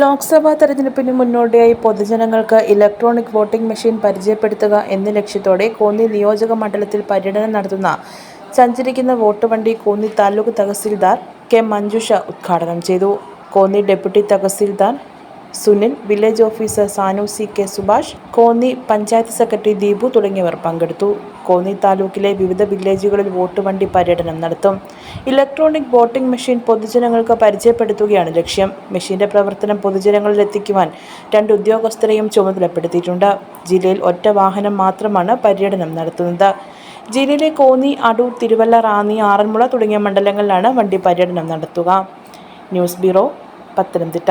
ലോക്സഭാ തെരഞ്ഞെടുപ്പിന് മുന്നോടിയായി പൊതുജനങ്ങൾക്ക് ഇലക്ട്രോണിക് വോട്ടിംഗ് മെഷീൻ പരിചയപ്പെടുത്തുക എന്ന ലക്ഷ്യത്തോടെ കോന്നി നിയോജക മണ്ഡലത്തിൽ പര്യടനം നടത്തുന്ന സഞ്ചരിക്കുന്ന വോട്ട് വണ്ടി കോന്നി താലൂക്ക് തഹസിൽദാർ കെ മഞ്ജുഷ ഉദ്ഘാടനം ചെയ്തു. Konni deputy tahsildar Sunil village officer Sanu C K Subhash Konni panchayat secretary Deepu തുടങ്ങിയവർ പങ്കെടുത്തു. കോന്നി താലൂക്കിലെ വിവിധ വില്ലേജുകളിൽ വോട്ട് വണ്ടി പര്യടനം നടത്തും. ഇലക്ട്രോണിക് വോട്ടിംഗ് മെഷീൻ പൊതുജനങ്ങൾക്ക് പരിചയപ്പെടുത്തുകയാണ് ലക്ഷ്യം. മെഷീന്റെ പ്രവർത്തനം പൊതുജനങ്ങളിൽ എത്തിക്കുവാൻ രണ്ട് ഉദ്യോഗസ്ഥരെയും ചുമതലപ്പെടുത്തിയിട്ടുണ്ട്. ജില്ലയിൽ ഒറ്റ വാഹനം മാത്രമാണ് പര്യടനം നടത്തുന്നത്. ജില്ലയിലെ കോന്നി അടൂർ തിരുവല്ല റാന്നി ആറന്മുള തുടങ്ങിയ മണ്ഡലങ്ങളിലാണ് വണ്ടി പര്യടനം നടത്തുക. News bureau Pathanamthitta.